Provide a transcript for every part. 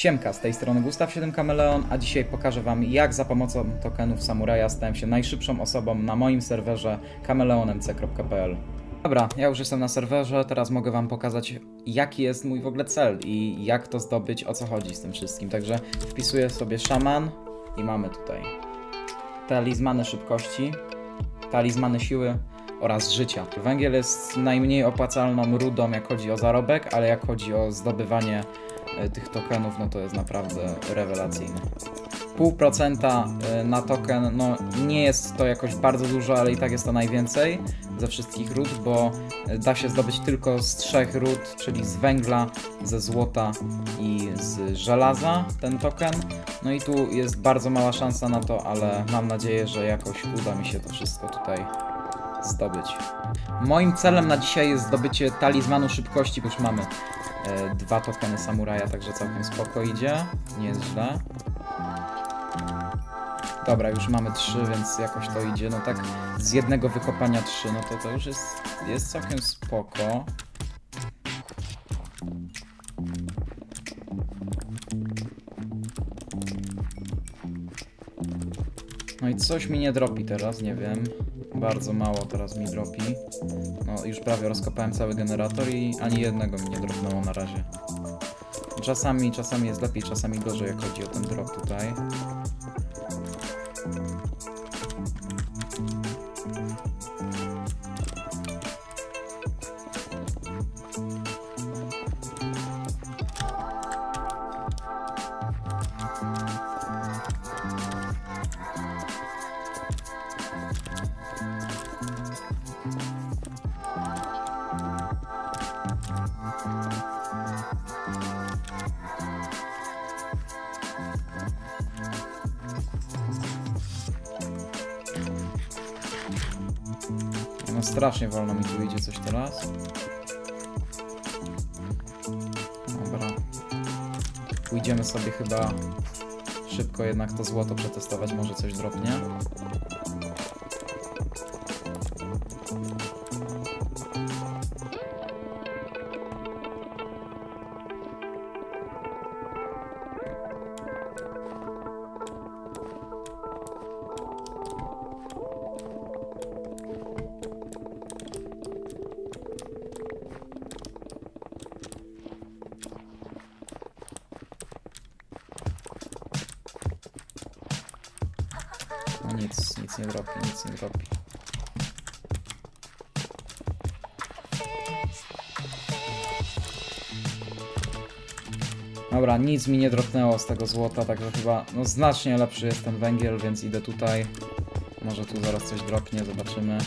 Siemka, z tej strony Gustaw 7 Kameleon, a dzisiaj pokażę Wam jak za pomocą tokenów Samuraja stałem się najszybszą osobą na moim serwerze kameleonemc.pl Dobra, ja już jestem na serwerze, teraz mogę Wam pokazać jaki jest mój w ogóle cel i jak to zdobyć, o co chodzi z tym wszystkim. Także wpisuję sobie szaman i mamy tutaj talizmany szybkości, talizmany siły oraz życia. Węgiel jest najmniej opłacalną rudą, jak chodzi o zarobek, ale jak chodzi o zdobywanie tych tokenów, no to jest naprawdę rewelacyjne. Pół procenta e, na token, no nie jest to jakoś bardzo dużo, ale i tak jest to najwięcej ze wszystkich ród, bo e, da się zdobyć tylko z trzech ród, czyli z węgla, ze złota i z żelaza ten token. No i tu jest bardzo mała szansa na to, ale mam nadzieję, że jakoś uda mi się to wszystko tutaj zdobyć. Moim celem na dzisiaj jest zdobycie talizmanu szybkości, bo już mamy e, dwa tokeny samuraja, także całkiem spoko idzie, nie jest źle. Dobra, już mamy trzy, więc jakoś to idzie. No tak z jednego wykopania trzy, no to to już jest, jest całkiem spoko. No i coś mi nie dropi teraz, nie wiem. Bardzo mało teraz mi dropi. No już prawie rozkopałem cały generator i ani jednego mi nie dropnęło na razie. Czasami, czasami jest lepiej, czasami gorzej jak chodzi o ten drop tutaj. No strasznie wolno mi tu idzie coś teraz. Dobra. Pójdziemy sobie chyba szybko jednak to złoto przetestować, może coś dropnie. Nic, nie dropi, nic nie dropi. Dobra, nic mi nie dropnęło z tego złota, także chyba no znacznie lepszy jest ten węgiel, więc idę tutaj. Może tu zaraz coś dropnie, zobaczymy.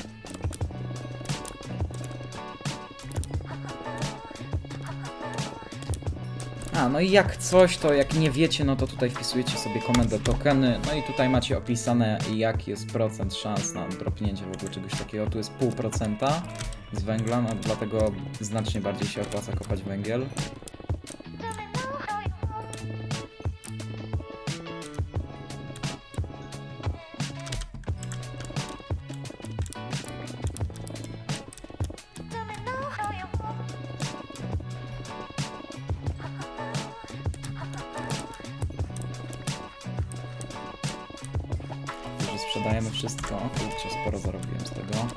A, no i jak coś, to jak nie wiecie, no to tutaj wpisujecie sobie komendę tokeny, no i tutaj macie opisane jaki jest procent szans na dropnięcie w ogóle czegoś takiego. Tu jest pół procenta z węgla, no dlatego znacznie bardziej się opłaca kopać węgiel. Sprzedajemy wszystko. O kurczę, sporo zarobiłem z tego.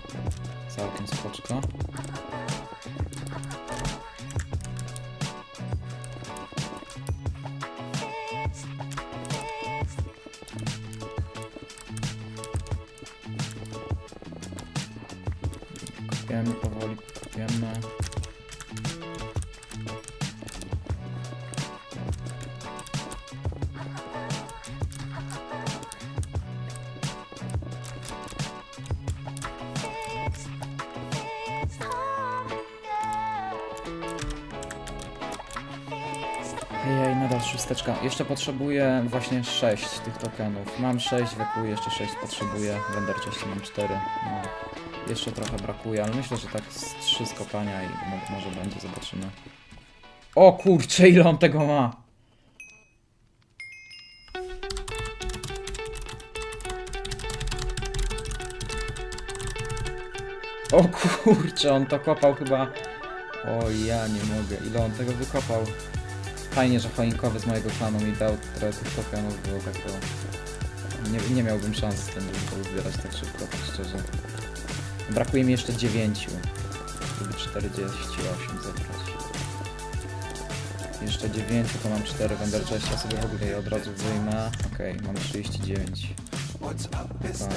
Całkiem spoczko. Kopiemy powoli, kopiemy. Nadal szósteczka. Jeszcze potrzebuję właśnie 6 tych tokenów. Mam 6, wekuł jeszcze 6 potrzebuję. W Enderchestie mam 4. No, jeszcze trochę brakuje, ale myślę, że tak z 3 skopania i mo może będzie, zobaczymy. O kurczę, ile on tego ma! O kurczę, on to kopał chyba... O ja nie mogę, ile on tego wykopał. Fajnie, że choinkowy z mojego klanu mi dał trochę tych tokenów, bo tak to... Nie, nie miałbym szans z tym, żeby to uzbierać tak szybko, tak szczerze. Brakuje mi jeszcze 9, żeby 48 zebrać. Jeszcze 9, to mam 4 Wender ja sobie w ogóle je od razu wyjmę. Okej, mam 39. Tak.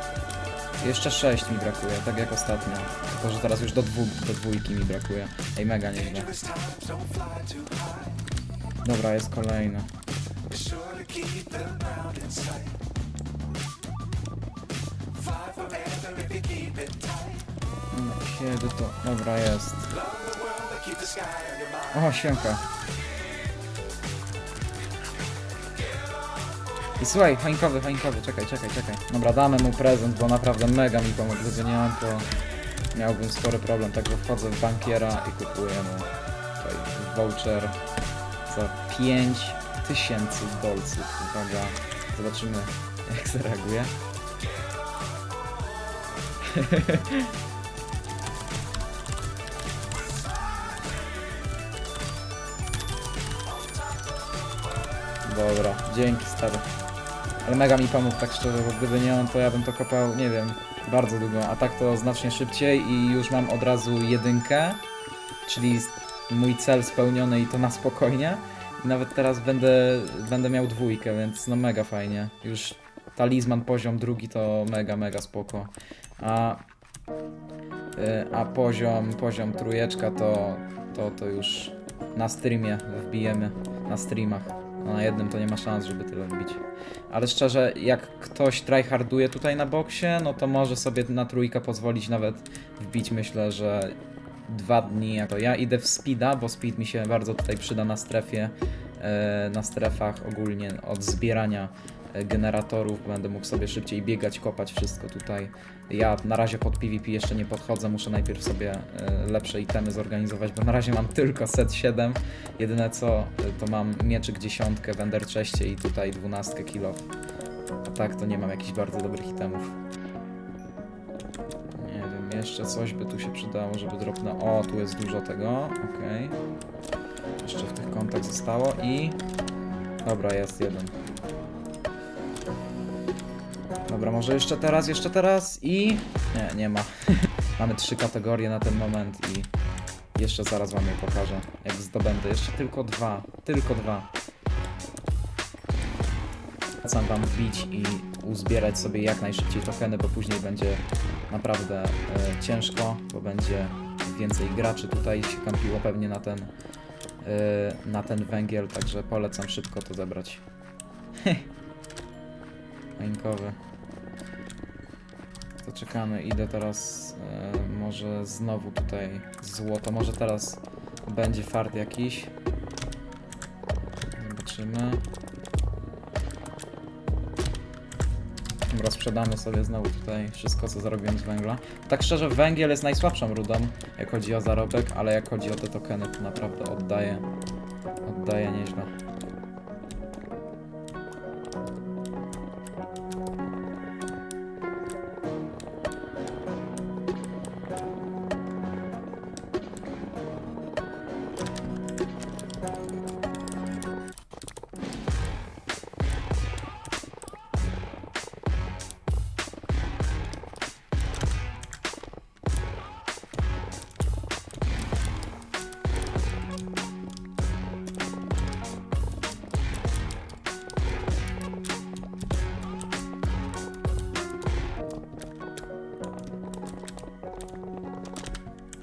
Jeszcze 6 mi brakuje, tak jak ostatnio. Tylko, że teraz już do, dwu, do dwójki mi brakuje. Ej, mega nieźle. Dobra, jest kolejny. Mm, Kiedy to... Dobra, jest. O, siemka. I słuchaj, hańkowy, hańkowy, czekaj, czekaj, czekaj. Dobra, damy mu prezent, bo naprawdę mega mi pomógł. Gdyby nie on, to miałbym spory problem. Także wchodzę w bankiera i kupuję mu tutaj voucher za 5000 dolców. Uwaga, zobaczymy jak zareaguje. Dobra, dzięki stary. Ale mega mi pomógł tak szczerze, bo gdyby nie on, to ja bym to kopał, nie wiem, bardzo długo. A tak to znacznie szybciej i już mam od razu jedynkę, czyli mój cel spełniony i to na spokojnie. I nawet teraz będę, będę miał dwójkę, więc no mega fajnie. Już talizman poziom drugi to mega, mega spoko. A, y, a poziom, poziom trójeczka to, to, to już na streamie wbijemy, na streamach. No na jednym to nie ma szans, żeby tyle wbić. Ale szczerze, jak ktoś tryharduje tutaj na boksie, no to może sobie na trójkę pozwolić nawet wbić, myślę, że dwa dni. To ja idę w speeda, bo speed mi się bardzo tutaj przyda na strefie, e, na strefach ogólnie od zbierania generatorów. Będę mógł sobie szybciej biegać, kopać wszystko tutaj. Ja na razie pod PvP jeszcze nie podchodzę, muszę najpierw sobie e, lepsze itemy zorganizować, bo na razie mam tylko set 7. Jedyne co, e, to mam mieczyk dziesiątkę, Wender Czeście i tutaj dwunastkę kilo. A tak to nie mam jakichś bardzo dobrych itemów. Nie wiem, jeszcze coś by tu się przydało, żeby dropnę. O, tu jest dużo tego, okej. Jeszcze w tych kontach zostało i... Dobra, jest jeden. Dobra, może jeszcze teraz, jeszcze teraz i... Nie, nie ma. Mamy trzy kategorie na ten moment i jeszcze zaraz wam je pokażę, jak zdobędę. Jeszcze tylko dwa, tylko dwa. Chcę wam wbić i uzbierać sobie jak najszybciej tokeny, bo później będzie naprawdę e, ciężko, bo będzie więcej graczy tutaj się kampiło pewnie na ten, e, na ten węgiel, także polecam szybko to zebrać. Rękowy. To idę teraz e, może znowu tutaj złoto, może teraz będzie fart jakiś. Zobaczymy. Dobra, sprzedamy sobie znowu tutaj wszystko, co zarobiłem z węgla. Tak szczerze, węgiel jest najsłabszą rudą, jak chodzi o zarobek, ale jak chodzi o te tokeny, to naprawdę oddaje, oddaje nieźle.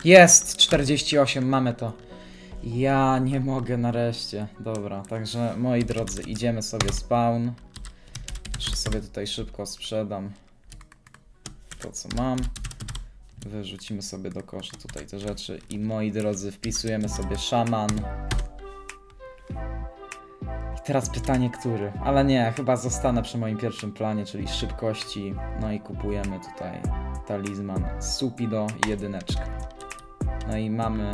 Jest! 48, mamy to. Ja nie mogę nareszcie. Dobra, także moi drodzy, idziemy sobie spawn. Jeszcze sobie tutaj szybko sprzedam to, co mam. Wyrzucimy sobie do kosza tutaj te rzeczy i moi drodzy, wpisujemy sobie szaman. I teraz pytanie, który? Ale nie, chyba zostanę przy moim pierwszym planie, czyli szybkości. No i kupujemy tutaj talizman Supido jedyneczkę. No i mamy.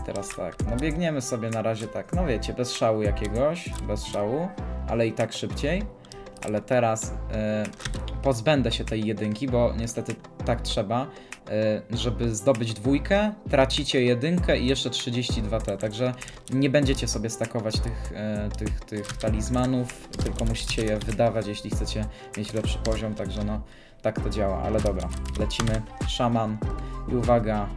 I teraz tak, no biegniemy sobie na razie tak, no wiecie, bez szału jakiegoś, bez szału, ale i tak szybciej. Ale teraz e, pozbędę się tej jedynki, bo niestety tak trzeba. e, żeby zdobyć dwójkę, tracicie jedynkę i jeszcze 32T, także nie będziecie sobie stakować tych, e, tych, tych talizmanów, tylko musicie je wydawać, jeśli chcecie mieć lepszy poziom, także no tak to działa, ale dobra, lecimy, szaman i uwaga,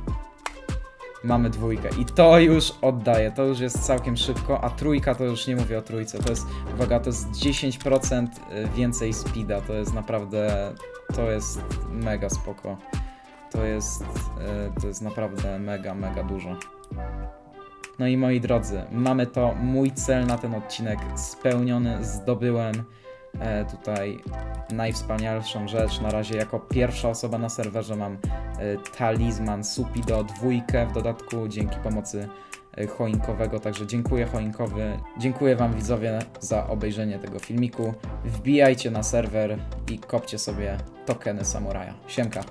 mamy dwójkę i to już oddaje, to już jest całkiem szybko, a trójka to już nie mówię o trójce, to jest, uwaga, to jest 10% więcej speeda, to jest naprawdę, to jest mega spoko. To jest, e, to jest naprawdę mega, mega dużo. No i moi drodzy, mamy to, mój cel na ten odcinek spełniony, zdobyłem tutaj najwspanialszą rzecz. Na razie jako pierwsza osoba na serwerze mam e, talizman Supido dwójkę w dodatku dzięki pomocy e, choinkowego, także dziękuję choinkowy. Dziękuję wam widzowie za obejrzenie tego filmiku. Wbijajcie na serwer i kopcie sobie tokeny samuraja. Siemka.